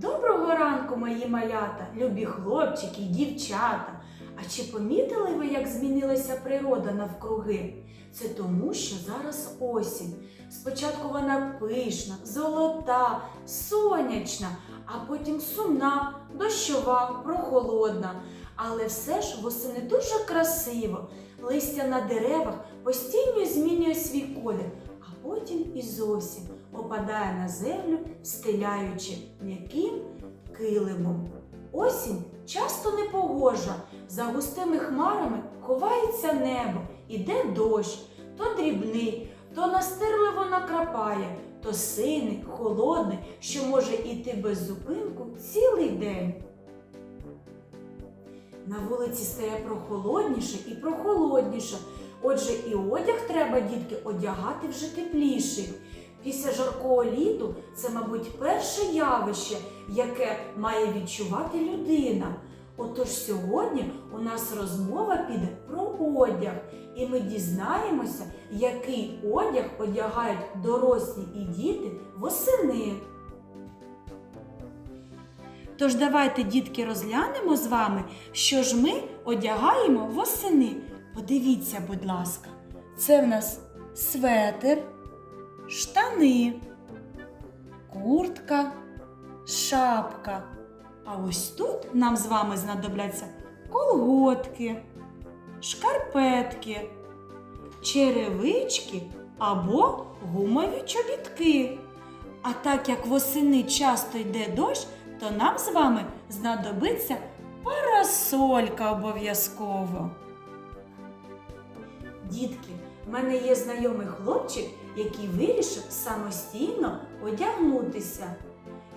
Доброго ранку, мої малята, любі хлопчики й дівчата. А чи помітили ви, як змінилася природа навкруги? Це тому, що зараз осінь. Спочатку вона пишна, золота, сонячна, а потім сумна, дощова, прохолодна. Але все ж восени дуже красиво. Листя на деревах постійно змінює свій колір, потім і зовсім опадає на землю, стиляючи м'яким килимом. Осінь часто непогожа, за густими хмарами ховається небо, іде дощ, то дрібний, то настирливо накрапає, то сильний, холодний, що може іти без зупинку цілий день. На вулиці стає прохолодніше і прохолодніше. Отже, і одяг треба, дітки, одягати вже тепліший. Після жаркого літу це, мабуть, перше явище, яке має відчувати людина. Отож сьогодні у нас розмова піде про одяг, і ми дізнаємося, який одяг одягають дорослі і діти восени. Тож давайте, дітки, розглянемо з вами, що ж ми одягаємо восени. Подивіться, будь ласка, це в нас светр, штани, куртка, шапка. А ось тут нам з вами знадобляться колготки, шкарпетки, черевички або гумові чобітки. А так як восени часто йде дощ, то нам з вами знадобиться парасолька обов'язково. Дітки, в мене є знайомий хлопчик, який вирішив самостійно одягнутися.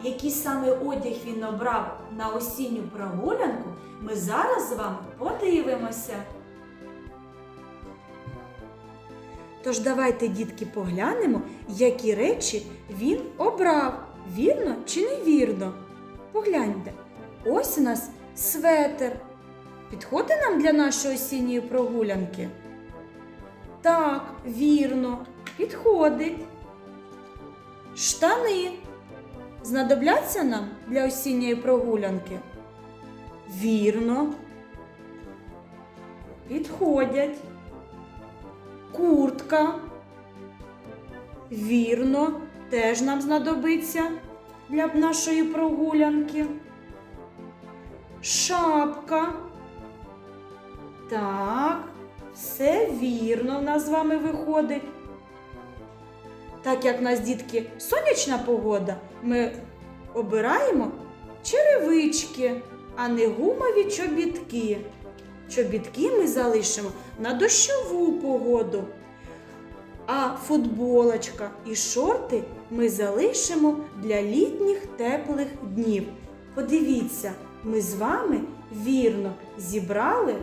Який саме одяг він обрав на осінню прогулянку, ми зараз з вами подивимося. Тож давайте, дітки, поглянемо, які речі він обрав. Вірно чи невірно? Погляньте, ось у нас светер. Підходить нам для нашої осінньої прогулянки? Так, вірно, підходить. Штани. Знадобляться нам для осінньої прогулянки? Вірно. Підходять. Куртка. Вірно, теж нам знадобиться для нашої прогулянки. Шапка. Так, все вірно в нас з вами виходить. Так як в нас, дітки, сонячна погода, ми обираємо черевички, а не гумові чобітки. Чобітки ми залишимо на дощову погоду. А футболочка і шорти ми залишимо для літніх теплих днів. Подивіться, ми з вами вірно зібрали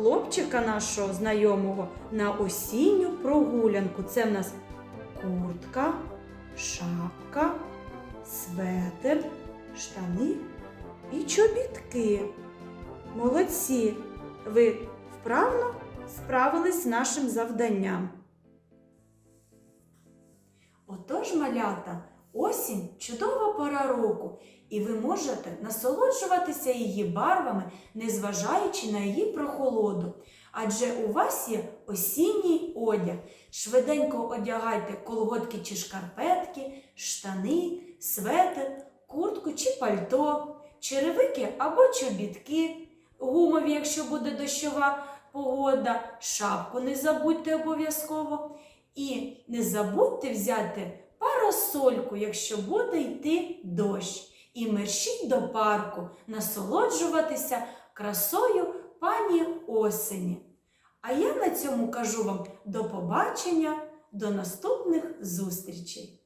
хлопчика нашого знайомого на осінню прогулянку. Це в нас куртка, шапка, светр, штани і чобітки. Молодці! Ви вправно справились з нашим завданням. Отож, малята, осінь чудова пора року, і ви можете насолоджуватися її барвами, незважаючи на її прохолоду. Адже у вас є осінній одяг. Швиденько одягайте колготки чи шкарпетки, штани, светр, куртку чи пальто, черевики або чобітки, гумові, якщо буде дощова погода, шапку не забудьте обов'язково. І не забудьте взяти парасольку, якщо буде йти дощ. І мерщіть до парку насолоджуватися красою пані осені. А я на цьому кажу вам до побачення, до наступних зустрічей!